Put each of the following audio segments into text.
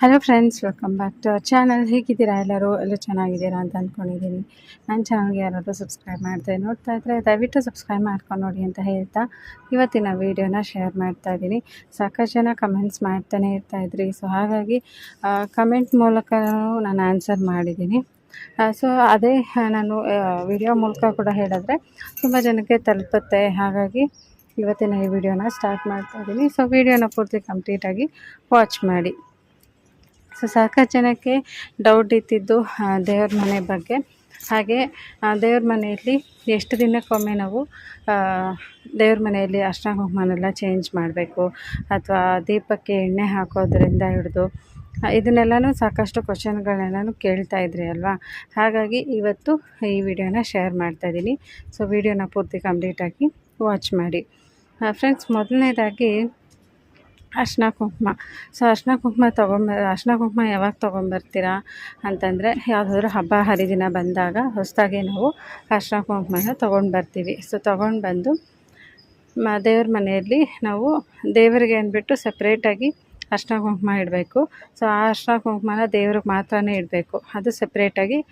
Hello friends welcome back to our channel ಹೇಗಿದ್ದೀರಾ ಎಲ್ಲರೂ? ಎಲ್ಲ ಚೆನ್ನಾಗಿದ್ದೀರಾ ಅಂತ ಅಂದ್ಕೊಂಡಿದ್ದೀನಿ ನನ್ನ ಚಾನಲ್ಗೆ ಯಾರಾದರೂ ಸಬ್ಸ್ಕ್ರೈಬ್ ಮಾಡ್ತಾರೆ ನೋಡ್ತಾ ಇದ್ದರೆ ದಯವಿಟ್ಟು ಸಬ್ಸ್ಕ್ರೈಬ್ ಮಾಡ್ಕೊಂಡು ನೋಡಿ ಅಂತ ಹೇಳ್ತಾ ಇವತ್ತಿನ ವೀಡಿಯೋನ ಶೇರ್ ಮಾಡ್ತಾ ಇದ್ದೀನಿ. ಸಾಕಷ್ಟು ಜನ ಕಮೆಂಟ್ಸ್ ಮಾಡ್ತಾನೆ ಇರ್ತಾ ಇದ್ರಿ. ಸೊ ಹಾಗಾಗಿ ಕಮೆಂಟ್ ಮೂಲಕ ನಾನು ಆನ್ಸರ್ ಮಾಡಿದ್ದೀನಿ. ಸೊ ಅದೇ ನಾನು ವಿಡಿಯೋ ಮೂಲಕ ಕೂಡ ಹೇಳಿದ್ರೆ ತುಂಬ ಜನಕ್ಕೆ ತಲುಪುತ್ತೆ. ಹಾಗಾಗಿ, ಇವತ್ತಿನ ಈ ವಿಡಿಯೋನ ಸ್ಟಾರ್ಟ್ ಮಾಡ್ತಾ ಇದ್ದೀನಿ. ಸೊ ವಿಡಿಯೋನ ಪೂರ್ತಿ ಕಂಪ್ಲೀಟಾಗಿ ವಾಚ್ ಮಾಡಿ. ಸೊ ಸಾಕಷ್ಟು ಜನಕ್ಕೆ ಡೌಟ್ ಇತ್ತಿದ್ದು ದೇವ್ರ ಮನೆ ಬಗ್ಗೆ. ಹಾಗೆ ದೇವ್ರ ಮನೆಯಲ್ಲಿ ಎಷ್ಟು ದಿನಕ್ಕೊಮ್ಮೆ ನಾವು ದೇವ್ರ ಮನೆಯಲ್ಲಿ ಅಷ್ಟಾಂಗ ಚೇಂಜ್ ಮಾಡಬೇಕು, ಅಥವಾ ದೀಪಕ್ಕೆ ಎಣ್ಣೆ ಹಾಕೋದ್ರಿಂದ ಹಿಡಿದು ಇದನ್ನೆಲ್ಲನೂ ಸಾಕಷ್ಟು ಕ್ವಶನ್ಗಳನ್ನೆಲ್ಲನೂ ಕೇಳ್ತಾ ಇದ್ರಿ ಅಲ್ವಾ? ಹಾಗಾಗಿ ಇವತ್ತು ಈ ವಿಡಿಯೋನ ಶೇರ್ ಮಾಡ್ತಾ ಇದ್ದೀನಿ. ಸೊ ವಿಡಿಯೋನ ಪೂರ್ತಿ ಕಂಪ್ಲೀಟಾಗಿ ವಾಚ್ ಮಾಡಿ. ಫ್ರೆಂಡ್ಸ್ ಮೊದಲನೇದಾಗಿ ಅರ್ಶಿನ ಕುಂಕುಮ. ಸೊ ಅರ್ಶಿನ ಕುಂಕುಮ ತೊಗೊಂಬ ಅರ್ಶಿನ ಕುಂಕುಮ ಯಾವಾಗ ತೊಗೊಂಬರ್ತೀರಾ ಅಂತಂದರೆ, ಯಾವುದಾದ್ರೂ ಹಬ್ಬ, ಹರಿದಿನ ಬಂದಾಗ ಹೊಸದಾಗಿ ನಾವು ಅರ್ಶಿನ ಕುಂಕುಮನ ತೊಗೊಂಡು ಬರ್ತೀವಿ ಸೊ ತೊಗೊಂಡು ಬಂದು ಮ, ದೇವ್ರ ಮನೆಯಲ್ಲಿ ನಾವು ದೇವರಿಗೆ ಅಂದ್ಬಿಟ್ಟು ಸಪ್ರೇಟಾಗಿ ಅರ್ಶಿನ ಕುಂಕುಮ ಇಡಬೇಕು. ಸೊ ಆ ಅರ್ಶಿನ ಕುಂಕುಮನ ದೇವ್ರಿಗೆ ಮಾತ್ರನೇ ಇಡಬೇಕು. ಅದು ಸಪ್ರೇಟಾಗಿ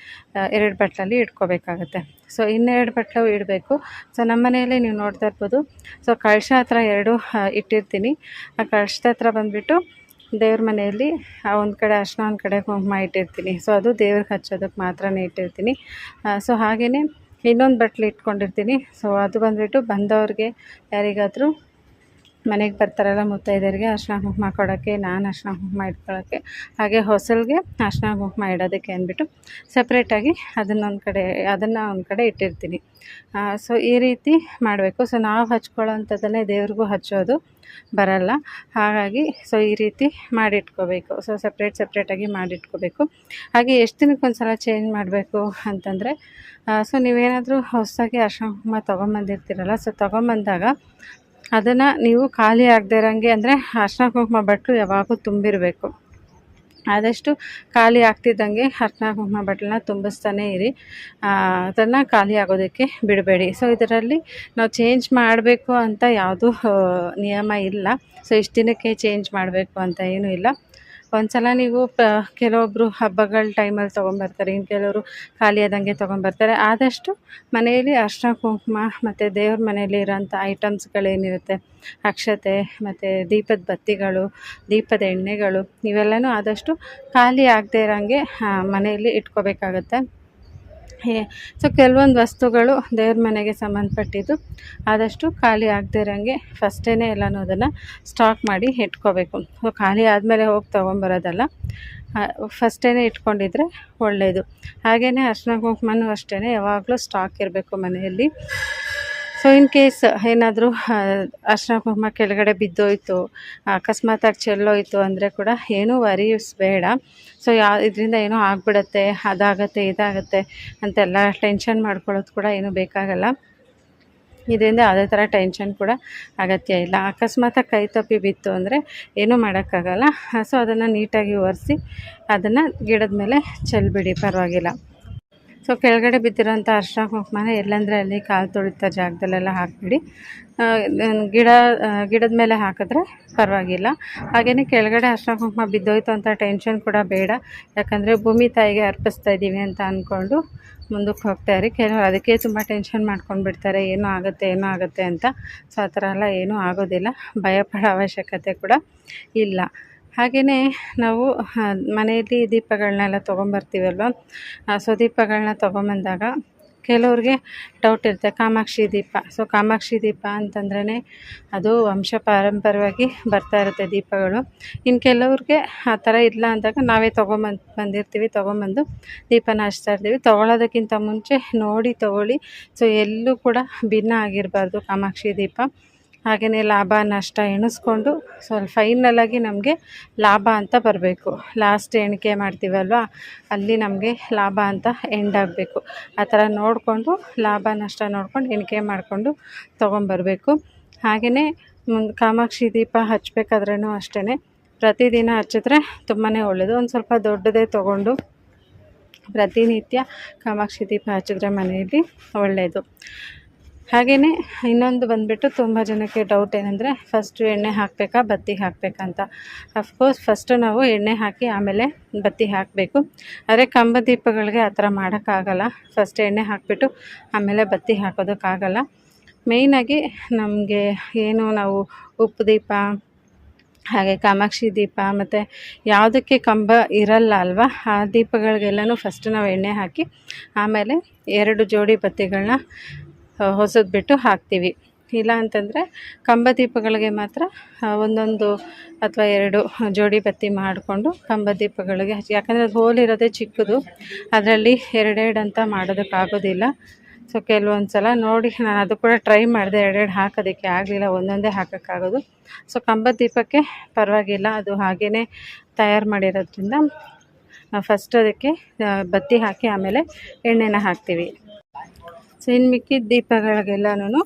ಎರಡು ಬಟ್ಲಲ್ಲಿ ಇಟ್ಕೋಬೇಕಾಗತ್ತೆ. ಸೊ ಇನ್ನೆರಡು ಬಟ್ಲು ಇಡಬೇಕು. ಸೊ ನಮ್ಮ ಮನೆಯಲ್ಲಿ ನೀವು ನೋಡ್ತಾ ಇರ್ಬೋದು. ಸೊ ಕಳಶ ಹತ್ರ ಎರಡು ಇಟ್ಟಿರ್ತೀನಿ. ಆ ಕಳಶದ ಹತ್ರ ಬಂದುಬಿಟ್ಟು ದೇವ್ರ ಮನೆಯಲ್ಲಿ, ಆ, ಒಂದು ಕಡೆ ಅರ್ಶಿನ, ಒಂದು ಕಡೆ ಕುಂಕುಮ ಇಟ್ಟಿರ್ತೀನಿ. ಸೊ ಅದು ದೇವ್ರಿಗೆ ಹಚ್ಚೋದಕ್ಕೆ ಮಾತ್ರನೇ ಇಟ್ಟಿರ್ತೀನಿ. ಸೊ ಹಾಗೆಯೇ ಇನ್ನೊಂದು ಬಟ್ಲು ಇಟ್ಕೊಂಡಿರ್ತೀನಿ. ಸೊ ಅದು ಬಂದುಬಿಟ್ಟು ಬಂದವ್ರಿಗೆ ಯಾರಿಗಾದರೂ ಮನೆಗೆ ಬರ್ತಾರಲ್ಲ ಮುತ್ತೈದೆಯರಿಗೆ ಅರ್ಶಿನ ಕುಂಕುಮ ಕೊಡೋಕ್ಕೆ ನಾನು ಅರ್ಶಿನ ಕುಂಕುಮ ಇಟ್ಕೊಳ್ಳೋಕ್ಕೆ. ಹಾಗೆ ಹೊಸಲ್ಗೆ ಅರ್ಶಿನ ಕುಂಕುಮ ಇಡೋದಕ್ಕೆ ಅಂದ್ಬಿಟ್ಟು ಸಪ್ರೇಟಾಗಿ ಅದನ್ನೊಂದು ಕಡೆ, ಅದನ್ನು ಒಂದು ಕಡೆ ಇಟ್ಟಿರ್ತೀನಿ. ಸೊ ಈ ರೀತಿ ಮಾಡಬೇಕು. ಸೊ ನಾವು ಹಚ್ಕೊಳ್ಳೋಂಥದ್ದನ್ನೇ ದೇವ್ರಿಗೂ ಹಚ್ಚೋದು ಬರಲ್ಲ. ಹಾಗಾಗಿ ಸೊ ಈ ರೀತಿ ಮಾಡಿಟ್ಕೋಬೇಕು. ಸೊ ಸಪ್ರೇಟ್ ಸಪ್ರೇಟಾಗಿ ಮಾಡಿಟ್ಕೋಬೇಕು. ಹಾಗೆ ಎಷ್ಟು ದಿನಕ್ಕೆ ಒಂದು ಸಲ ಚೇಂಜ್ ಮಾಡಬೇಕು ಅಂತಂದರೆ ಸೊ ನೀವೇನಾದರೂ ಹೊಸದಾಗಿ ಅರ್ಶಿನ ಕುಂಕುಮ ತೊಗೊಂಬಂದಿರ್ತೀರಲ್ಲ ಸೊ ತೊಗೊಂಬಂದಾಗ ಅದನ್ನು ನೀವು ಖಾಲಿ ಆಗದೇ ಇರೋಂಗೆ ಅಂದರೆ ಅರ್ಶಿನ ಕುಂಕುಮ ಬಟ್ಟಲು ಯಾವಾಗೂ ತುಂಬಿರಬೇಕು. ಆದಷ್ಟು ಖಾಲಿ ಆಗ್ತಿದ್ದಂಗೆ ಅರ್ಶಿನ ಕುಂಕುಮ ಬಟ್ಟಲನ್ನ ತುಂಬಿಸ್ತಾನೆ ಇರಿ. ಅದನ್ನು ಖಾಲಿ ಆಗೋದಕ್ಕೆ ಬಿಡಬೇಡಿ. ಸೊ ಇದರಲ್ಲಿ ನಾವು ಚೇಂಜ್ ಮಾಡಬೇಕು ಅಂತ ಯಾವುದೂ ನಿಯಮ ಇಲ್ಲ. ಸೊ ಇಷ್ಟು ದಿನಕ್ಕೆ ಚೇಂಜ್ ಮಾಡಬೇಕು ಅಂತ ಏನೂ ಇಲ್ಲ. ಒಂದು ಸಲ ನೀವು, ಪ ಕೆಲವೊಬ್ಬರು ಹಬ್ಬಗಳ ಟೈಮಲ್ಲಿ ತೊಗೊಂಬರ್ತಾರೆ. ಇನ್ನು ಕೆಲವರು ಖಾಲಿ ಆದಂಗೆ ತೊಗೊಂಬರ್ತಾರೆ. ಆದಷ್ಟು ಮನೆಯಲ್ಲಿ ಅರ್ಶಿನ ಕುಂಕುಮ ಮತ್ತು ದೇವ್ರ ಮನೆಯಲ್ಲಿ ಇರೋಂಥ ಐಟಮ್ಸ್ಗಳೇನಿರುತ್ತೆ ಅಕ್ಷತೆ ಮತ್ತು ದೀಪದ ಬತ್ತಿಗಳು, ದೀಪದ ಎಣ್ಣೆಗಳು, ಇವೆಲ್ಲನೂ ಆದಷ್ಟು ಖಾಲಿ ಆಗದೇ ಇರೋಂಗೆ ಮನೆಯಲ್ಲಿ ಇಟ್ಕೋಬೇಕಾಗತ್ತೆ. ಸೊ ಕೆಲವೊಂದು ವಸ್ತುಗಳು ದೇವ್ರ ಮನೆಗೆ ಸಂಬಂಧಪಟ್ಟಿದ್ದು ಆದಷ್ಟು ಖಾಲಿ ಆಗದೇ ಇರೋಂಗೆ ಫಸ್ಟೇ ಎಲ್ಲನೂ ಅದನ್ನು ಸ್ಟಾಕ್ ಮಾಡಿ ಇಟ್ಕೋಬೇಕು. ಸೊ ಖಾಲಿ ಆದಮೇಲೆ ಹೋಗಿ ತೊಗೊಂಬರೋದಲ್ಲ ಫಸ್ಟೇ ಇಟ್ಕೊಂಡಿದ್ರೆ ಒಳ್ಳೆಯದು ಹಾಗೆಯೇ ಅರ್ಶಿನ ಕುಂಕುಮನೂ ಅಷ್ಟೇ ಯಾವಾಗಲೂ ಸ್ಟಾಕ್ ಇರಬೇಕು ಮನೆಯಲ್ಲಿ. ಸೊ ಇನ್ ಕೇಸ್ ಏನಾದರೂ ಅರ್ಶಿನ ಕುಂಕುಮ ಕೆಳಗಡೆ ಬಿದ್ದೋಯ್ತು ಅಕಸ್ಮಾತಾಗಿ ಚೆಲ್ಲೋಯ್ತು ಅಂದರೆ ಕೂಡ ಏನೂ ವರೀಸ್ ಬೇಡ ಸೊ ಯಾ, ಇದರಿಂದ ಏನೂ ಆಗ್ಬಿಡತ್ತೆ, ಅದಾಗತ್ತೆ, ಇದಾಗತ್ತೆ ಅಂತೆಲ್ಲ ಟೆನ್ಷನ್ ಮಾಡ್ಕೊಳ್ಳೋದು ಕೂಡ ಏನೂ ಬೇಕಾಗಲ್ಲ. ಇದರಿಂದ ಯಾವುದೇ ಥರ ಟೆನ್ಷನ್ ಕೂಡ ಅಗತ್ಯ ಇಲ್ಲ. ಅಕಸ್ಮಾತ್ ಕೈ ತಪ್ಪಿ ಬಿತ್ತು ಅಂದರೆ ಏನೂ ಮಾಡೋಕ್ಕಾಗಲ್ಲ. ಸೊ ಅದನ್ನು ನೀಟಾಗಿ ಒರೆಸಿ, ಅದನ್ನು ಗಿಡದ ಮೇಲೆ ಚೆಲ್ಬಿಡಿ, ಪರವಾಗಿಲ್ಲ. ಸೊ ಕೆಳಗಡೆ ಬಿದ್ದಿರೋಂಥ ಅರ್ಶಿನ ಕುಂಕುಮನ ಎಲ್ಲಂದರೆ ಅಲ್ಲಿ ಕಾಲು ತೊಳಿತ ಜಾಗದಲ್ಲೆಲ್ಲ ಹಾಕಿಬಿಡಿ. ಗಿಡ ಗಿಡದ ಮೇಲೆ ಹಾಕಿದ್ರೆ ಪರವಾಗಿಲ್ಲ. ಹಾಗೆಯೇ ಕೆಳಗಡೆ ಅರ್ಶಿನ ಕುಂಕುಮ ಬಿದ್ದೋಯ್ತು ಅಂತ ಟೆನ್ಷನ್ ಕೂಡ ಬೇಡ. ಯಾಕಂದರೆ ಭೂಮಿ ತಾಯಿಗೆ ಅರ್ಪಿಸ್ತಾ ಇದ್ದೀವಿ ಅಂತ ಅಂದ್ಕೊಂಡು ಮುಂದಕ್ಕೆ ಹೋಗ್ತಾ ಇರಿ. ಕೆಲವರು ಅದಕ್ಕೆ ತುಂಬ ಟೆನ್ಷನ್ ಮಾಡ್ಕೊಂಡು ಬಿಡ್ತಾರೆ. ಏನೋ ಆಗುತ್ತೆ, ಏನೂ ಆಗುತ್ತೆ ಅಂತ. ಸೊ, ಆ ಥರ ಎಲ್ಲ ಏನೂ ಆಗೋದಿಲ್ಲ. ಭಯಪಡೋ ಅವಶ್ಯಕತೆ ಕೂಡ ಇಲ್ಲ. ಹಾಗೆಯೇ ನಾವು ಮನೆಯಲ್ಲಿ ದೀಪಗಳನ್ನೆಲ್ಲ ತೊಗೊಂಬರ್ತೀವಲ್ವ? ಸೊ ದೀಪಗಳನ್ನ ತೊಗೊಂಬಂದಾಗ ಕೆಲವ್ರಿಗೆ ಡೌಟ್ ಇರುತ್ತೆ. ಕಾಮಾಕ್ಷಿ ದೀಪ. ಸೊ ಕಾಮಾಕ್ಷಿ ದೀಪ ಅಂತಂದ್ರೇ ಅದು ವಂಶ ಪಾರಂಪರ್ಯವಾಗಿ ಬರ್ತಾ ಇರುತ್ತೆ ದೀಪಗಳು. ಇನ್ನು ಕೆಲವ್ರಿಗೆ ಆ ಥರ ಇಲ್ಲ ಅಂದಾಗ ನಾವೇ ತೊಗೊಂಬಂದು, ಬಂದಿರ್ತೀವಿ, ತೊಗೊಂಬಂದು ದೀಪನ ಹಚ್ತಾ ಇರ್ತೀವಿ. ತೊಗೊಳೋದಕ್ಕಿಂತ ಮುಂಚೆ ನೋಡಿ ತೊಗೊಳ್ಳಿ. ಸೊ ಎಲ್ಲೂ ಕೂಡ ಭಿನ್ನ ಆಗಿರಬಾರ್ದು ಕಾಮಾಕ್ಷಿ ದೀಪ. ಹಾಗೆಯೇ ಲಾಭ ನಷ್ಟ ಎಣಿಸ್ಕೊಂಡು ಸ್ವಲ್ಪ ಫೈನಲಾಗಿ ನಮಗೆ ಲಾಭ ಅಂತ ಬರಬೇಕು. ಲಾಸ್ಟ್ ಎಣಿಕೆ ಮಾಡ್ತೀವಲ್ವ? ಅಲ್ಲಿ ನಮಗೆ ಲಾಭ ಅಂತ ಎಂಡ್ ಆಗಬೇಕು. ಆ ಥರ ನೋಡಿಕೊಂಡು, ಲಾಭ ನಷ್ಟ ನೋಡ್ಕೊಂಡು ಎಣಿಕೆ ಮಾಡಿಕೊಂಡು ತೊಗೊಂಬರಬೇಕು. ಹಾಗೆಯೇ ಕಾಮಾಕ್ಷಿ ದೀಪ ಹಚ್ಚಬೇಕಾದ್ರೂ ಅಷ್ಟೇ ಪ್ರತಿದಿನ ಹಚ್ಚಿದ್ರೆ ತುಂಬಾ ಒಳ್ಳೆಯದು ಒಂದು ಸ್ವಲ್ಪ ದೊಡ್ಡದೇ ತೊಗೊಂಡು ಪ್ರತಿನಿತ್ಯ ಕಾಮಾಕ್ಷಿ ದೀಪ ಹಚ್ಚಿದ್ರೆ ಮನೆಯಲ್ಲಿ ಒಳ್ಳೆಯದು ಹಾಗೆಯೇ ಇನ್ನೊಂದು ಬಂದುಬಿಟ್ಟು ತುಂಬ ಜನಕ್ಕೆ ಡೌಟ್ ಏನಂದರೆ ಫಸ್ಟು ಎಣ್ಣೆ ಹಾಕಬೇಕಾ, ಬತ್ತಿ ಹಾಕಬೇಕಂತ ಅಫ್ಕೋರ್ಸ್ ಫಸ್ಟು ನಾವು ಎಣ್ಣೆ ಹಾಕಿ ಆಮೇಲೆ ಬತ್ತಿ ಹಾಕಬೇಕು. ಆದರೆ ಕಂಬ ದೀಪಗಳಿಗೆ ಆ ಥರ ಮಾಡೋಕ್ಕಾಗಲ್ಲ. ಫಸ್ಟ್ ಎಣ್ಣೆ ಹಾಕಿಬಿಟ್ಟು ಆಮೇಲೆ ಬತ್ತಿ ಹಾಕೋದಕ್ಕಾಗಲ್ಲ. ಮೇಯ್ನಾಗಿ ನಮಗೆ ಏನು ನಾವು ಉಪ್ಪು ದೀಪ, ಹಾಗೆ ಕಾಮಾಕ್ಷಿ ದೀಪ, ಮತ್ತು ಯಾವುದಕ್ಕೆ ಕಂಬ ಇರಲ್ಲ ಅಲ್ವಾ, ಆ ದೀಪಗಳಿಗೆಲ್ಲನೂ ಫಸ್ಟ್ ನಾವು ಎಣ್ಣೆ ಹಾಕಿ ಆಮೇಲೆ ಎರಡು ಜೋಡಿ ಬತ್ತಿಗಳನ್ನ ಹೊಸದು ಬಿಟ್ಟು ಹಾಕ್ತೀವಿ. ಇಲ್ಲ ಅಂತಂದರೆ ಕಂಬ ದೀಪಗಳಿಗೆ ಮಾತ್ರ ಒಂದೊಂದು ಅಥವಾ ಎರಡು ಜೋಡಿ ಬತ್ತಿ ಮಾಡಿಕೊಂಡು ಕಂಬ ದೀಪಗಳಿಗೆ ಹಚ್ಚಿ. ಯಾಕಂದರೆ ಅದು ಇರೋದೇ ಚಿಕ್ಕದು. ಅದರಲ್ಲಿ ಎರಡೆರಡು ಅಂತ ಮಾಡೋದಕ್ಕಾಗೋದಿಲ್ಲ ಸೊ ಕೆಲವೊಂದು ಸಲ ನೋಡಿ, ನಾನು ಅದು ಕೂಡ ಟ್ರೈ ಮಾಡಿದೆ. ಎರಡೆರಡು ಹಾಕೋದಕ್ಕೆ ಆಗಲಿಲ್ಲ. ಒಂದೊಂದೇ ಹಾಕೋಕ್ಕಾಗೋದು. ಸೊ ಕಂಬದ ದೀಪಕ್ಕೆ ಪರವಾಗಿಲ್ಲ. ಅದು ಹಾಗೇ ತಯಾರು ಮಾಡಿರೋದ್ರಿಂದ ಫಸ್ಟ್ ಅದಕ್ಕೆ ಬತ್ತಿ ಹಾಕಿ ಆಮೇಲೆ ಎಣ್ಣೆನ ಹಾಕ್ತೀವಿ. ಸೊ ಇನ್ನು ಮಿಕ್ಕಿದ ದೀಪಗಳಿಗೆಲ್ಲನೂ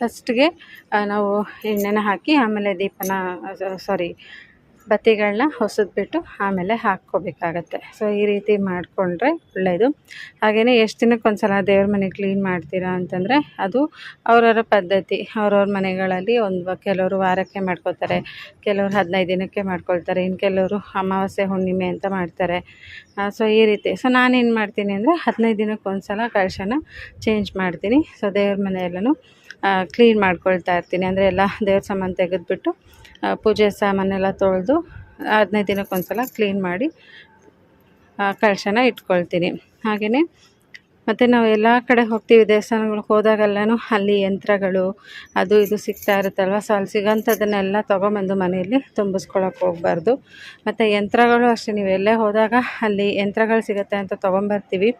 ಫಸ್ಟ್ಗೆ ನಾವು ಎಣ್ಣೆನ ಹಾಕಿ ಆಮೇಲೆ ದೀಪನ ಸಾರಿ ಬತ್ತಿಗಳನ್ನ ಹೊಸದ್ಬಿಟ್ಟು ಆಮೇಲೆ ಹಾಕ್ಕೋಬೇಕಾಗತ್ತೆ. ಸೊ ಈ ರೀತಿ ಮಾಡಿಕೊಂಡ್ರೆ ಒಳ್ಳೆಯದು ಹಾಗೆಯೇ ಎಷ್ಟು ದಿನಕ್ಕೆ ಒಂದು ಸಲ ದೇವ್ರ ಮನೆ ಕ್ಲೀನ್ ಮಾಡ್ತೀರಾ ಅಂತಂದರೆ ಅದು ಅವರವರ ಪದ್ಧತಿ. ಅವ್ರವ್ರ ಮನೆಗಳಲ್ಲಿ ಒಂದು ಕೆಲವರು ವಾರಕ್ಕೆ ಮಾಡ್ಕೋತಾರೆ ಕೆಲವರು ಹದಿನೈದು ದಿನಕ್ಕೆ ಮಾಡ್ಕೊಳ್ತಾರೆ ಇನ್ನು ಕೆಲವರು ಅಮಾವಾಸ್ಯೆ, ಹುಣ್ಣಿಮೆ ಅಂತ ಮಾಡ್ತಾರೆ. ಸೊ ಈ ರೀತಿ. ಸೊ ನಾನೇನು ಮಾಡ್ತೀನಿ ಅಂದರೆ ಹದಿನೈದು ದಿನಕ್ಕೆ ಒಂದು ಸಲ ಕಳಶನ ಚೇಂಜ್ ಮಾಡ್ತೀನಿ. ಸೊ ದೇವ್ರ ಮನೆಯಲ್ಲೂ ಕ್ಲೀನ್ ಮಾಡ್ಕೊಳ್ತಾ ಇರ್ತೀನಿ. ಅಂದರೆ ಎಲ್ಲ ದೇವ್ರ ಸಾಮಾನು ತೆಗೆದುಬಿಟ್ಟು ಪೂಜೆ ಸಾಮಾನೆಲ್ಲ ತೊಳೆದು ಹದಿನೈದು ದಿನಕ್ಕೆ ಒಂದು ಸಲ ಕ್ಲೀನ್ ಮಾಡಿ ಕಳಶನ ಇಟ್ಕೊಳ್ತೀನಿ. ಹಾಗೆಯೇ ಮತ್ತು ನಾವು ಎಲ್ಲ ಕಡೆ ಹೋಗ್ತೀವಿ, ದೇವಸ್ಥಾನಗಳಿಗೆ ಹೋದಾಗೆಲ್ಲನೂ ಅಲ್ಲಿ ಯಂತ್ರಗಳು, ಅದು ಇದು ಸಿಗ್ತಾ ಇರುತ್ತಲ್ವ? ಸೊ ಅಲ್ಲಿ ಸಿಗೋಂಥದ್ದನ್ನೆಲ್ಲ ತೊಗೊಂಬಂದು ಮನೆಯಲ್ಲಿ ತುಂಬಿಸ್ಕೊಳಕ್ಕೆ ಹೋಗಬಾರ್ದು. ಮತ್ತು ಯಂತ್ರಗಳು ಅಷ್ಟೇ, ನೀವು ಎಲ್ಲೇ ಹೋದಾಗ ಅಲ್ಲಿ ಯಂತ್ರಗಳು ಸಿಗುತ್ತೆ ಅಂತ ತೊಗೊಂಬರ್ತೀವಿ.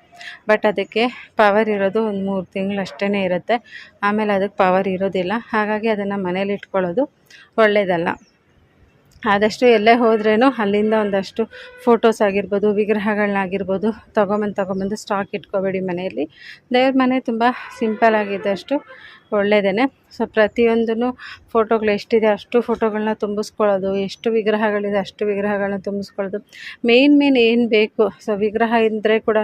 ಬಟ್ ಅದಕ್ಕೆ ಪವರ್ ಇರೋದು ಒಂದು ಮೂರು ತಿಂಗಳು ಅಷ್ಟೇ ಇರುತ್ತೆ. ಆಮೇಲೆ ಅದಕ್ಕೆ ಪವರ್ ಇರೋದಿಲ್ಲ. ಹಾಗಾಗಿ ಅದನ್ನು ಮನೇಲಿ ಇಟ್ಕೊಳ್ಳೋದು ಒಳ್ಳೆಯದಲ್ಲ ಆದಷ್ಟು ಎಲ್ಲೇ ಹೋದ್ರೇನು ಅಲ್ಲಿಂದ ಒಂದಷ್ಟು ಫೋಟೋಸ್ ಆಗಿರ್ಬೋದು, ವಿಗ್ರಹಗಳನ್ನಾಗಿರ್ಬೋದು ತೊಗೊಂಬಂದು ತೊಗೊಂಬಂದು ಸ್ಟಾಕ್ ಇಟ್ಕೋಬೇಡಿ ಮನೆಯಲ್ಲಿ. ದೇವ್ರ ಮನೆ ತುಂಬ ಸಿಂಪಲ್ ಆಗಿದ್ದಷ್ಟು ಒಳ್ಳೆಯದೇ ಸೊ ಪ್ರತಿಯೊಂದೂ ಫೋಟೋಗಳು ಎಷ್ಟಿದೆ ಅಷ್ಟು ಫೋಟೋಗಳನ್ನ ತುಂಬಿಸ್ಕೊಳ್ಳೋದು, ಎಷ್ಟು ವಿಗ್ರಹಗಳಿದೆ ಅಷ್ಟು ವಿಗ್ರಹಗಳನ್ನ ತುಂಬಿಸ್ಕೊಳ್ಳೋದು. ಮೇಯ್ನ್ ಮೇನ್ ಏನು ಬೇಕು? ಸೊ ವಿಗ್ರಹ ಇದ್ದರೆ ಕೂಡ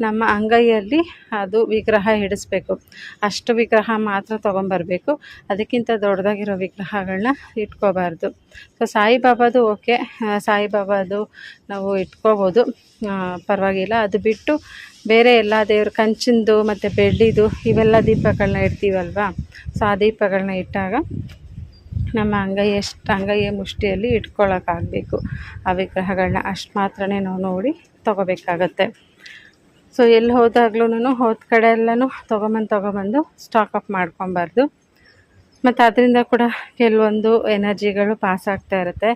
ನಮ್ಮ ಅಂಗೈಯಲ್ಲಿ ಅದು ವಿಗ್ರಹ ಹಿಡಿಸ್ಬೇಕು ಅಷ್ಟು ವಿಗ್ರಹ ಮಾತ್ರ ತೊಗೊಂಬರ್ಬೇಕು. ಅದಕ್ಕಿಂತ ದೊಡ್ಡದಾಗಿರೋ ವಿಗ್ರಹಗಳನ್ನ ಇಟ್ಕೋಬಾರ್ದು. So ಸಾಯಿಬಾಬಾದು okay. ಸಾಯಿಬಾಬಾದು ನಾವು ಇಟ್ಕೋಬೋದು. ಪರವಾಗಿಲ್ಲ. ಅದು ಬಿಟ್ಟು ಬೇರೆ ಎಲ್ಲ ದೇವ್ರ ಕಂಚಿಂದು ಮತ್ತು ಬೆಳ್ಳಿದು ಇವೆಲ್ಲ ದೀಪಗಳನ್ನ ಇಡ್ತೀವಲ್ವಾ? ಸೊ ಆ ದೀಪಗಳನ್ನ ಇಟ್ಟಾಗ ನಮ್ಮ ಅಂಗೈ ಎಷ್ಟು ಅಂಗೈಯ ಮುಷ್ಟಿಯಲ್ಲಿ ಇಟ್ಕೊಳ್ಳೋಕ್ಕಾಗಬೇಕು ಆ ವಿಗ್ರಹಗಳನ್ನ ಅಷ್ಟು ಮಾತ್ರನೇ ನಾವು ನೋಡಿ ತೊಗೋಬೇಕಾಗತ್ತೆ. ಸೊ ಎಲ್ಲಿ ಹೋದಾಗ್ಲೂ ಹೋದ ಕಡೆ ಎಲ್ಲನೂ ತೊಗೊಂಬಂದು ತೊಗೊಬಂದು ಸ್ಟಾಕ್ ಅಪ್ ಮಾಡ್ಕೊಬಾರ್ದು. ಮತ್ತು ಅದರಿಂದ ಕೂಡ ಕೆಲವೊಂದು ಎನರ್ಜಿಗಳು ಪಾಸ್ ಆಗ್ತಾ ಇರುತ್ತೆ.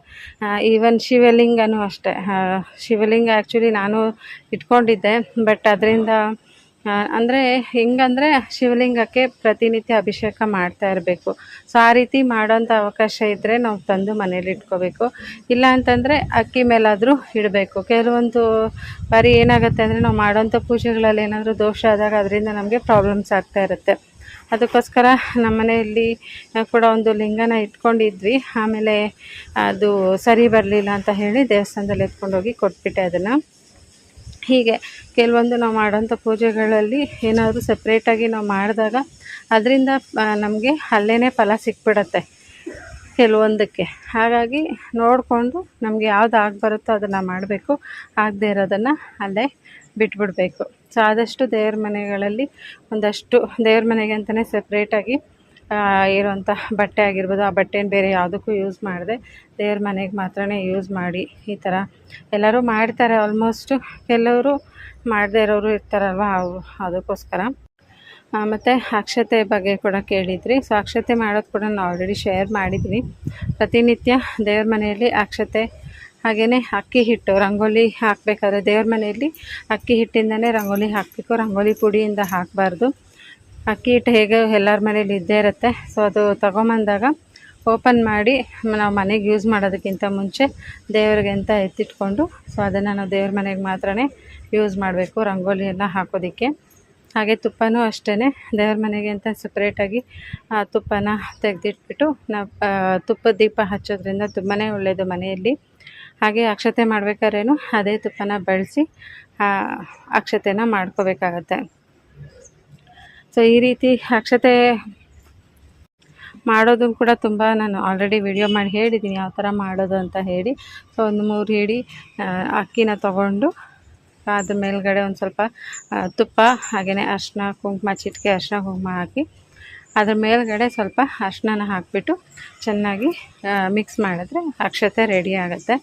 ಈವನ್ ಶಿವಲಿಂಗನೂ ಅಷ್ಟೇ. ಶಿವಲಿಂಗ ಆ್ಯಕ್ಚುಲಿ ನಾನು ಇಟ್ಕೊಂಡಿದ್ದೆ ಬಟ್ ಅದರಿಂದ ಅಂದರೆ ಹೆಂಗಂದರೆ ಶಿವಲಿಂಗಕ್ಕೆ ಪ್ರತಿನಿತ್ಯ ಅಭಿಷೇಕ ಮಾಡ್ತಾ ಇರಬೇಕು. ಸೊ ಆ ರೀತಿ ಮಾಡೋಂಥ ಅವಕಾಶ ಇದ್ದರೆ ನಾವು ತಂದು ಮನೇಲಿ ಇಟ್ಕೋಬೇಕು. ಇಲ್ಲ ಅಂತಂದರೆ ಅಕ್ಕಿ ಮೇಲಾದರೂ ಇಡಬೇಕು. ಕೆಲವೊಂದು ಬಾರಿ ಏನಾಗುತ್ತೆ ಅಂದರೆ ನಾವು ಮಾಡೋಂಥ ಪೂಜೆಗಳಲ್ಲಿ ಏನಾದರೂ ದೋಷ ಆದಾಗ ಅದರಿಂದ ನಮಗೆ ಪ್ರಾಬ್ಲಮ್ಸ್ ಆಗ್ತಾ ಇರುತ್ತೆ. ಅದಕ್ಕೋಸ್ಕರ ನಮ್ಮ ಮನೆಯಲ್ಲಿ ಕೂಡ ಒಂದು ಲಿಂಗನ ಇಟ್ಕೊಂಡಿದ್ವಿ. ಆಮೇಲೆ ಅದು ಸರಿ ಬರಲಿಲ್ಲ ಅಂತ ಹೇಳಿ ದೇವಸ್ಥಾನದಲ್ಲಿ ಎತ್ಕೊಂಡೋಗಿ ಕೊಟ್ಬಿಟ್ಟೆ ಅದನ್ನು. ಹೀಗೆ ಕೆಲವೊಂದು ನಾವು ಮಾಡೋಂಥ ಪೂಜೆಗಳಲ್ಲಿ ಏನಾದರೂ ಸಪ್ರೇಟಾಗಿ ನಾವು ಮಾಡಿದಾಗ ಅದರಿಂದ ನಮಗೆ ಅಲ್ಲೇ ಫಲ ಸಿಕ್ಬಿಡತ್ತೆ ಕೆಲವೊಂದಕ್ಕೆ. ಹಾಗಾಗಿ ನೋಡಿಕೊಂಡು ನಮಗೆ ಯಾವ್ದು ಆಗಿ ಬರುತ್ತೋ ಅದನ್ನು ಮಾಡಬೇಕು. ಆಗದೇ ಇರೋದನ್ನು ಅಲ್ಲೇ ಬಿಟ್ಬಿಡಬೇಕು. ಸೊ ಆದಷ್ಟು ದೇವ್ರ ಮನೆಗಳಲ್ಲಿ ಒಂದಷ್ಟು, ದೇವ್ರ ಮನೆಗೆ ಅಂತಲೇ ಸಪ್ರೇಟಾಗಿ ಇರೋಂಥ ಬಟ್ಟೆ ಆಗಿರ್ಬೋದು, ಆ ಬಟ್ಟೆನ ಬೇರೆ ಯಾವುದಕ್ಕೂ ಯೂಸ್ ಮಾಡಿದೆ. ದೇವ್ರ ಮನೆಗೆ ಮಾತ್ರನೇ ಯೂಸ್ ಮಾಡಿ, ಈ ಥರ ಎಲ್ಲರೂ ಮಾಡ್ತಾರೆ ಆಲ್ಮೋಸ್ಟು ಕೆಲವರು ಮಾಡದೇ ಇರೋರು ಇರ್ತಾರಲ್ವ ಅದಕ್ಕೋಸ್ಕರ. ಮತ್ತು ಅಕ್ಷತೆ ಬಗ್ಗೆ ಕೂಡ ಕೇಳಿದ್ರಿ. ಸೊ ಅಕ್ಷತೆ ಮಾಡೋದು ಕೂಡ ನಾನು ಆಲ್ರೆಡಿ ಶೇರ್ ಮಾಡಿದ್ವಿ ಪ್ರತಿನಿತ್ಯ ದೇವ್ರ ಮನೆಯಲ್ಲಿ ಅಕ್ಷತೆ ಹಾಗೆಯೇ ಅಕ್ಕಿ ಹಿಟ್ಟು, ರಂಗೋಲಿ ಹಾಕಬೇಕಾದ್ರೆ ದೇವ್ರ ಮನೆಯಲ್ಲಿ ಅಕ್ಕಿ ಹಿಟ್ಟಿಂದನೇ ರಂಗೋಲಿ ಹಾಕಬೇಕು. ರಂಗೋಲಿ ಪುಡಿಯಿಂದ ಹಾಕಬಾರ್ದು. ಅಕ್ಕಿ ಹಿಟ್ಟು ಹೇಗೆ ಎಲ್ಲರ ಮನೇಲಿ ಇದ್ದೇ ಇರುತ್ತೆ. ಸೊ ಅದು ತೊಗೊಂಬಂದಾಗ ಓಪನ್ ಮಾಡಿ ನಾವು ಮನೆಗೆ ಯೂಸ್ ಮಾಡೋದಕ್ಕಿಂತ ಮುಂಚೆ ದೇವ್ರಿಗೆ ಅಂತ ಎತ್ತಿಟ್ಕೊಂಡು ಸೊ ಅದನ್ನು ನಾವು ದೇವ್ರ ಮನೆಗೆ ಮಾತ್ರ ಯೂಸ್ ಮಾಡಬೇಕು ರಂಗೋಲಿಯನ್ನು ಹಾಕೋದಕ್ಕೆ. ಹಾಗೆ ತುಪ್ಪನೂ ಅಷ್ಟೇ ದೇವ್ರ ಮನೆಗೆ ಅಂತ ಸಪ್ರೇಟಾಗಿ ಆ ತುಪ್ಪನ ತೆಗೆದಿಟ್ಬಿಟ್ಟು ನಾವು ತುಪ್ಪದ ದೀಪ ಹಚ್ಚೋದ್ರಿಂದ ತುಂಬಾ ಒಳ್ಳೆಯದು ಮನೆಯಲ್ಲಿ. ಹಾಗೆ ಅಕ್ಷತೆ ಮಾಡ್ಬೇಕಾದ್ರೇನು ಅದೇ ತುಪ್ಪನ ಬಳಸಿ ಅಕ್ಷತೆನ ಮಾಡ್ಕೋಬೇಕಾಗತ್ತೆ. ಸೊ ಈ ರೀತಿ ಅಕ್ಷತೆ ಮಾಡೋದು ಕೂಡ ತುಂಬ ನಾನು ಆಲ್ರೆಡಿ ವಿಡಿಯೋ ಮಾಡಿ ಹೇಳಿದ್ದೀನಿ ಯಾವ ಥರ ಮಾಡೋದು ಅಂತ ಹೇಳಿ. ಸೊ ಒಂದು ಮೂರು ಹಿಡಿ ಅಕ್ಕಿನ ತಗೊಂಡು ಅದ್ರ ಮೇಲ್ಗಡೆ ಒಂದು ಸ್ವಲ್ಪ ತುಪ್ಪ ಹಾಗೆಯೇ ಅರ್ಶಿನ ಕುಂಕುಮ, ಚಿಟಿಕೆ ಅರ್ಶಿನ ಕುಂಕುಮ ಹಾಕಿ ಅದ್ರ ಮೇಲ್ಗಡೆ ಸ್ವಲ್ಪ ಅರ್ಶಿನ ಹಾಕಿಬಿಟ್ಟು ಚೆನ್ನಾಗಿ ಮಿಕ್ಸ್ ಮಾಡಿದ್ರೆ ಅಕ್ಷತೆ ರೆಡಿ ಆಗುತ್ತೆ.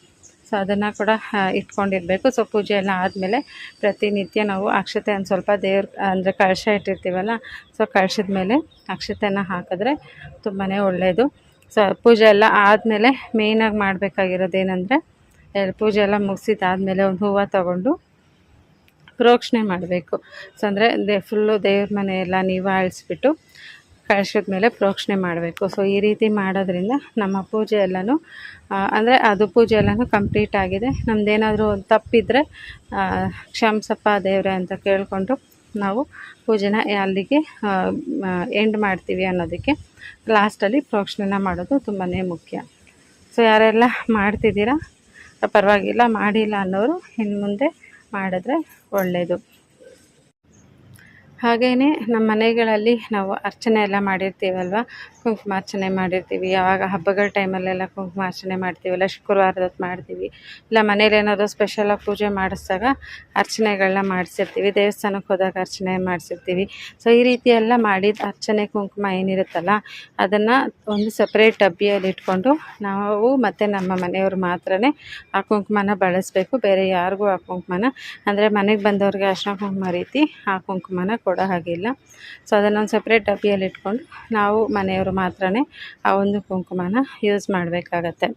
ಸೊ ಅದನ್ನು ಕೂಡ ಇಟ್ಕೊಂಡಿರಬೇಕು. ಸೊ ಪೂಜೆ ಎಲ್ಲ ಆದಮೇಲೆ ಪ್ರತಿನಿತ್ಯ ನಾವು ಅಕ್ಷತೆ ಒಂದು ಸ್ವಲ್ಪ ದೇವ್ರ, ಅಂದರೆ ಕಳಶ ಇಟ್ಟಿರ್ತೀವಲ್ಲ, ಸೊ ಕಳಶದ ಮೇಲೆ ಅಕ್ಷತೆನ ಹಾಕಿದ್ರೆ ತುಂಬಾ ಒಳ್ಳೆಯದು ಸೊ ಪೂಜೆ ಎಲ್ಲ ಆದಮೇಲೆ ಮೇಯ್ನಾಗಿ ಮಾಡಬೇಕಾಗಿರೋದು ಏನಂದರೆ ಪೂಜೆ ಎಲ್ಲ ಮುಗಿಸಿದ್ದಾದಮೇಲೆ ಒಂದು ಹೂವು ತಗೊಂಡು ಪ್ರೋಕ್ಷಣೆ ಮಾಡಬೇಕು. ಸೊ ಅಂದರೆ ದೇ ಫುಲ್ಲು ದೇವ್ರ ಮನೆ ಎಲ್ಲ ನೀವು ಆಳಿಸ್ಬಿಟ್ಟು ಕಳಶದ ಮೇಲೆ ಪ್ರೋಕ್ಷಣೆ ಮಾಡಬೇಕು. ಸೊ ಈ ರೀತಿ ಮಾಡೋದ್ರಿಂದ ನಮ್ಮ ಪೂಜೆ ಎಲ್ಲನೂ ಅಂದರೆ ಅದು ಪೂಜೆ ಎಲ್ಲನೂ ಕಂಪ್ಲೀಟ್ ಆಗಿದೆ. ನಮ್ಮದೇನಾದರೂ ಒಂದು ತಪ್ಪಿದರೆ ಕ್ಷಮಸಪ್ಪ ದೇವ್ರೆ ಅಂತ ಕೇಳಿಕೊಂಡು ನಾವು ಪೂಜೆನ ಅಲ್ಲಿಗೆ ಎಂಡ್ ಮಾಡ್ತೀವಿ ಅನ್ನೋದಕ್ಕೆ ಲಾಸ್ಟಲ್ಲಿ ಪ್ರೋಕ್ಷಣೆನ ಮಾಡೋದು ತುಂಬಾ ಮುಖ್ಯ. ಸೊ ಯಾರೆಲ್ಲ ಮಾಡ್ತಿದ್ದೀರಾ? ಪರವಾಗಿಲ್ಲ, ಮಾಡಿಲ್ಲ ಅನ್ನೋರು ಇನ್ನು ಮುಂದೆ ಮಾಡಿದ್ರೆ ಒಳ್ಳೆಯದು ಹಾಗೆಯೇ ನಮ್ಮ ಮನೆಗಳಲ್ಲಿ ನಾವು ಅರ್ಚನೆ ಎಲ್ಲ ಮಾಡಿರ್ತೀವಲ್ವ? ಕುಂಕುಮಾರ್ಚನೆ ಮಾಡಿರ್ತೀವಿ. ಯಾವಾಗ ಹಬ್ಬಗಳ ಟೈಮಲ್ಲೆಲ್ಲ ಕುಂಕುಮಾರ್ಚನೆ ಮಾಡ್ತೀವಲ್ಲ ಶುಕ್ರವಾರದ ಹೊತ್ತು ಮಾಡ್ತೀವಿ. ಇಲ್ಲ ಮನೇಲಿ ಏನಾದರೂ ಸ್ಪೆಷಲಾಗಿ ಪೂಜೆ ಮಾಡಿಸ್ದಾಗ ಅರ್ಚನೆಗಳನ್ನ ಮಾಡಿಸಿರ್ತೀವಿ. ದೇವಸ್ಥಾನಕ್ಕೆ ಹೋದಾಗ ಅರ್ಚನೆ ಮಾಡಿಸಿರ್ತೀವಿ. ಸೊ ಈ ರೀತಿ ಎಲ್ಲ ಮಾಡಿದ ಅರ್ಚನೆ ಕುಂಕುಮ ಏನಿರುತ್ತಲ್ಲ, ಅದನ್ನು ಒಂದು ಸಪ್ರೇಟ್ ಡಬ್ಬಿಯಲ್ಲಿ ಇಟ್ಕೊಂಡು ನಾವು ಮತ್ತು ನಮ್ಮ ಮನೆಯವರು ಮಾತ್ರ ಆ ಕುಂಕುಮನ ಬಳಸಬೇಕು. ಬೇರೆ ಯಾರಿಗೂ ಆ ಕುಂಕುಮನ, ಅಂದರೆ ಮನೆಗೆ ಬಂದವ್ರಿಗೆ ಅರ್ಶಿನ ಕುಂಕುಮ ರೀತಿ ಆ ಕುಂಕುಮನ ಕೊಡೋ ಹಾಗಿಲ್ಲ ಸೊ ಅದನ್ನೊಂದು ಸಪ್ರೇಟ್ ಡಬ್ಬಿಯಲ್ಲಿ ಇಟ್ಕೊಂಡು ನಾವು ಮನೆಯವರು ಮಾತ್ರ ಆ ಒಂದು ಕುಂಕುಮನ ಯೂಸ್ ಮಾಡಬೇಕಾಗತ್ತೆ.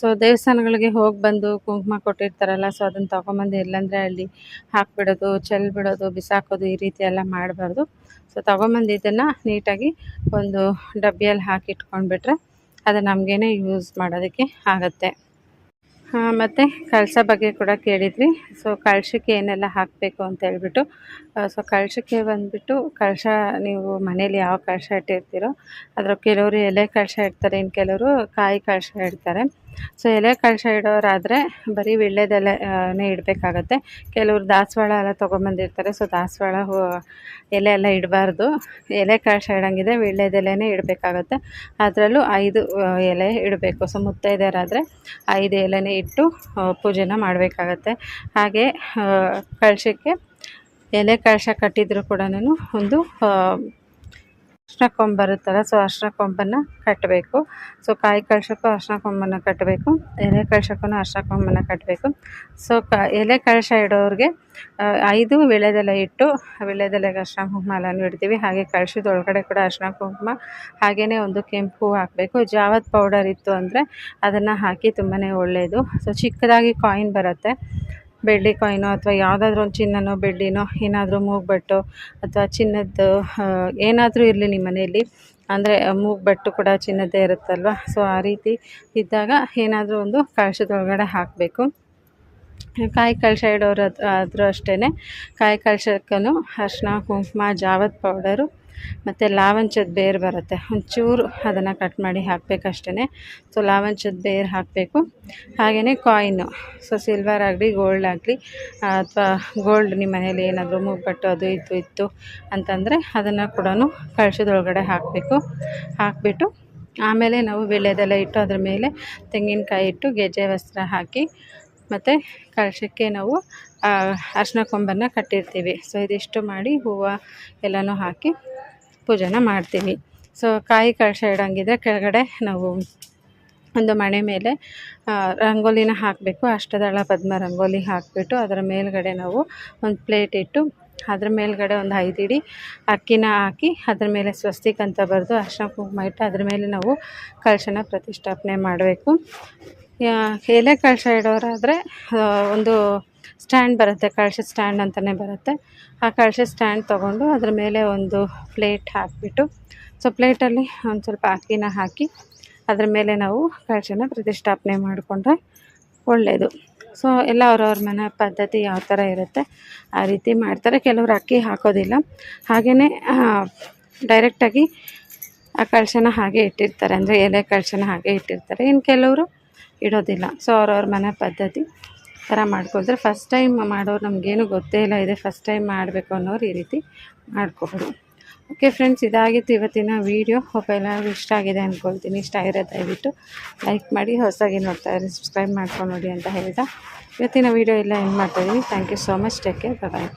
ಸೊ ದೇವಸ್ಥಾನಗಳಿಗೆ ಹೋಗಿ ಬಂದು ಕುಂಕುಮ ಕೊಟ್ಟಿರ್ತಾರಲ್ಲ ಸೊ ಅದನ್ನು ತೊಗೊಂಬಂದು ಎಲ್ಲಂದರೆ ಅಲ್ಲಿ ಹಾಕಿಬಿಡೋದು ಚೆಲ್ಬಿಡೋದು ಬಿಸಾಕೋದು ಈ ರೀತಿ ಎಲ್ಲ ಮಾಡಬಾರ್ದು. ಸೊ ತೊಗೊಂಬಂದು ಇದನ್ನು ನೀಟಾಗಿ ಒಂದು ಡಬ್ಬಿಯಲ್ಲಿ ಹಾಕಿಟ್ಕೊಂಡ್ಬಿಟ್ರೆ ಅದು ನಮಗೇನೆ ಯೂಸ್ ಮಾಡೋದಕ್ಕೆ ಆಗುತ್ತೆ. ಮತ್ತು ಕಳಸ ಬಗ್ಗೆ ಕೂಡ ಕೇಳಿದ್ವಿ. ಸೊ ಕಳಶಕ್ಕೆ ಏನೆಲ್ಲ ಹಾಕಬೇಕು ಅಂತ ಹೇಳ್ಬಿಟ್ಟು ಸೊ ಕಳಶಕ್ಕೆ ಬಂದುಬಿಟ್ಟು ಕಳಶ ನೀವು ಮನೇಲಿ ಯಾವ ಕಳಶ ಇಟ್ಟಿರ್ತೀರೋ ಅದರ ಕೆಲವರು ಎಲೆ ಕಳಶ ಇಡ್ತಾರೆ, ಇನ್ನು ಕೆಲವರು ಕಾಯಿ ಕಳಶ ಇಡ್ತಾರೆ. ಸೊ ಎಲೆ ಕಳಶ ಇಡೋರಾದರೆ ಬರೀ ವೀಳ್ಯದೆಲೆನೇ ಇಡಬೇಕಾಗತ್ತೆ. ಕೆಲವರು ದಾಸವಾಳ ಎಲ್ಲ ತೊಗೊಂಬಂದಿರ್ತಾರೆ, ಸೊ ದಾಸವಾಳ ಹೂ, ಎಲೆ ಎಲ್ಲ ಇಡಬಾರ್ದು. ಎಲೆ ಕಳಶ ಇಡೋಂಗಿದೆ ವೀಳ್ಯದೆಲೆನೇ ಇಡಬೇಕಾಗತ್ತೆ. ಅದರಲ್ಲೂ ಐದು ಎಲೆ ಇಡಬೇಕು. ಸೊ ಮುತ್ತೈದೆಯರಾದರೆ ಐದು ಎಲೆನೇ ಇಟ್ಟು ಪೂಜೆನ ಮಾಡಬೇಕಾಗತ್ತೆ. ಹಾಗೆ ಕಳಶಕ್ಕೆ ಎಲೆ ಕಳಶ ಕಟ್ಟಿದರೂ ಕೂಡ ಒಂದು ಅರ್ಶಿನ ಕೊಂಬು ಬರುತ್ತಲ್ಲ ಸೊ ಅರ್ಶಿನ ಕೊಂಬನ್ನು ಕಟ್ಟಬೇಕು ಸೊ ಕಾಯಿ ಕಳ್ಸೋಕ್ಕೂ ಅರ್ಶಿನ ಕೊಂಬನ್ನು ಕಟ್ಟಬೇಕು ಎಲೆ ಕಳ್ಸೋಕ್ಕೂ ಅರ್ಶಿನ ಕೊಂಬನ್ನು ಕಟ್ಟಬೇಕು ಸೊ ಕ, ಎಲೆ ಕಳಶ ಇಡೋರಿಗೆ ಐದು ವೀಳ್ಯದೆಲೆ ಇಟ್ಟು, ವಿಳೆದೆಲೆಗೆ ಅರ್ಶಿನ ಕುಂಕುಮ ಇಡ್ತೀವಿ. ಹಾಗೆ ಕಳ್ಸಿದೊಳಗಡೆ ಕೂಡ ಅರ್ಶಿನ ಕುಂಕುಮ ಹಾಗೆಯೇ ಒಂದು ಕೆಂಪು ಹಾಕಬೇಕು. ಜಾವತ್ ಪೌಡರ್ ಇತ್ತು ಅಂದರೆ ಅದನ್ನು ಹಾಕಿ ತುಂಬಾ ಒಳ್ಳೆಯದು ಸೊ ಚಿಕ್ಕದಾಗಿ ಕಾಯಿನ್ ಬರುತ್ತೆ. ಬೆಳ್ಳಿ ಕಾಯಿನೋ ಅಥವಾ ಯಾವುದಾದ್ರೂ ಒಂದು ಚಿನ್ನನೋ ಬೆಳ್ಳಿನೋ ಏನಾದರೂ ಮೂಗ್ಬಟ್ಟು ಅಥವಾ ಚಿನ್ನದ್ದು ಏನಾದರೂ ಇರಲಿ ನಿಮ್ಮ ಮನೆಯಲ್ಲಿ. ಅಂದರೆ ಮೂಗ್ಬಟ್ಟು ಕೂಡ ಚಿನ್ನದ್ದೇ ಇರುತ್ತಲ್ವ? ಸೊ ಆ ರೀತಿ ಇದ್ದಾಗ ಏನಾದರೂ ಒಂದು ಕಳಶದೊಳಗಡೆ ಹಾಕಬೇಕು. ಕಾಯಿ ಕಳಶ ಇಡೋರು ಆದರೂ ಅಷ್ಟೇ ಕಾಯಿ ಕಳಶಕ್ಕೂ ಅರಿಶಿನ, ಕುಂಕುಮ ಜಾವತ್ ಪೌಡರು ಮತ್ತು ಲಾವಂಚದ ಬೇರು ಬರುತ್ತೆ. ಒಂಚೂರು ಅದನ್ನು ಕಟ್ ಮಾಡಿ ಹಾಕಬೇಕಷ್ಟೇ ಸೊ ಲಾವಂಚದ ಬೇರು ಹಾಕಬೇಕು. ಹಾಗೆಯೇ ಕಾಯಿನು ಸೊ ಸಿಲ್ವರ್ ಆಗಲಿ ಗೋಲ್ಡ್ ಆಗಲಿ ಅಥವಾ ಗೋಲ್ಡ್ ನಿಮ್ಮ ಮನೇಲಿ ಏನಾದರೂ ಮೂಗ್ಬಟ್ಟು ಅದು ಇದು ಇತ್ತು ಅಂತಂದರೆ ಅದನ್ನು ಕೂಡ ಕಳಶದೊಳಗಡೆ ಹಾಕಬೇಕು. ಹಾಕಿಬಿಟ್ಟು ಆಮೇಲೆ ನಾವು ಬೆಳೆದೆಲ್ಲ ಇಟ್ಟು ಅದ್ರ ಮೇಲೆ ತೆಂಗಿನಕಾಯಿ ಇಟ್ಟು ಗೆಜ್ಜೆ ವಸ್ತ್ರ ಹಾಕಿ ಮತ್ತು ಕಳಶಕ್ಕೆ ನಾವು ಅರ್ಶಿನ ಕೊಂಬನ್ನು ಕಟ್ಟಿರ್ತೀವಿ. ಸೊ ಇದಿಷ್ಟು ಮಾಡಿ ಹೂವು ಎಲ್ಲನೂ ಹಾಕಿ ಪೂಜೆನ ಮಾಡ್ತೀವಿ. ಸೊ ಕಾಯಿ ಕಳಶ ಇಡೋಂಗಿದ್ರೆ ಕೆಳಗಡೆ ನಾವು ಒಂದು ಮಣೆ ಮೇಲೆ ರಂಗೋಲಿನ ಹಾಕಬೇಕು. ಅಷ್ಟದಳ ಪದ್ಮ ರಂಗೋಲಿ ಹಾಕಿಬಿಟ್ಟು ಅದರ ಮೇಲ್ಗಡೆ ನಾವು ಒಂದು ಪ್ಲೇಟ್ ಇಟ್ಟು ಅದ್ರ ಮೇಲ್ಗಡೆ ಒಂದು ಐದು ಇಡಿ ಅಕ್ಕಿನ ಹಾಕಿ ಅದ್ರ ಮೇಲೆ ಸ್ವಸ್ತಿಕ್ ಅಂತ ಬರೆದು ಅರ್ಶನ ಕುಂಕುಮ ಇಟ್ಟು ಅದ್ರ ಮೇಲೆ ನಾವು ಕಳಶನ ಪ್ರತಿಷ್ಠಾಪನೆ ಮಾಡಬೇಕು. ಎಲೆ ಕಳಶ ಇಡೋರಾದರೆ ಒಂದು ಸ್ಟ್ಯಾಂಡ್ ಬರುತ್ತೆ, ಕಳಶ ಸ್ಟ್ಯಾಂಡ್ ಅಂತಲೇ ಬರುತ್ತೆ. ಆ ಕಳಶ ಸ್ಟ್ಯಾಂಡ್ ತೊಗೊಂಡು ಅದ್ರ ಮೇಲೆ ಒಂದು ಪ್ಲೇಟ್ ಹಾಕಿಬಿಟ್ಟು, ಸೊ ಪ್ಲೇಟಲ್ಲಿ ಒಂದು ಸ್ವಲ್ಪ ಅಕ್ಕಿನ ಹಾಕಿ ಅದ್ರ ಮೇಲೆ ನಾವು ಕಳಶನ ಪ್ರತಿಷ್ಠಾಪನೆ ಮಾಡಿಕೊಂಡ್ರೆ ಒಳ್ಳೆಯದು ಸೊ ಎಲ್ಲ ಅವ್ರವ್ರ ಮನೆ ಪದ್ಧತಿ ಯಾವ ಥರ ಇರುತ್ತೆ, ಆ ರೀತಿ ಮಾಡ್ತಾರೆ. ಕೆಲವರು ಅಕ್ಕಿ ಹಾಕೋದಿಲ್ಲ. ಹಾಗೆಯೇ ಡೈರೆಕ್ಟಾಗಿ ಆ ಕಳಶನ ಹಾಗೆ ಇಟ್ಟಿರ್ತಾರೆ. ಅಂದರೆ ಎಲೆ ಕಳಶನ ಹಾಗೆ ಇಟ್ಟಿರ್ತಾರೆ. ಇನ್ನು ಕೆಲವರು ಇಡೋದಿಲ್ಲ. ಸೊ ಅವ್ರವ್ರ ಮನೆ ಪದ್ಧತಿ. ಥರ ಮಾಡ್ಕೊಳ್ತಾರೆ ಫಸ್ಟ್ ಟೈಮ್ ಮಾಡೋರು ನಮಗೇನು ಗೊತ್ತೇ ಇಲ್ಲ, ಇದೆ ಫಸ್ಟ್ ಟೈಮ್ ಮಾಡಬೇಕು ಅನ್ನೋರು ಈ ರೀತಿ ಮಾಡ್ಕೊಬೋದು. ಓಕೆ ಫ್ರೆಂಡ್ಸ್ ಇದಾಗಿತ್ತು ಇವತ್ತಿನ ವೀಡಿಯೋ ಹೋಪ್ ಎಲ್ಲರಿಗೂ ಇಷ್ಟ ಆಗಿದೆ ಅಂದ್ಕೊಳ್ತೀನಿ ಇಷ್ಟ ಆಗಿರೋ ದಯವಿಟ್ಟು ಲೈಕ್ ಮಾಡಿ, ಹೊಸದಾಗಿ ನೋಡ್ತಾ ಇರಿ ಸಬ್ಸ್ಕ್ರೈಬ್ ಮಾಡ್ಕೊಂಡು ನೋಡಿ ಅಂತ ಹೇಳ್ತಾ ಇವತ್ತಿನ ವೀಡಿಯೋ ಎಲ್ಲ ಎಂಡ್ ಮಾಡ್ತಾಯಿದ್ದೀನಿ thank you so much take care bye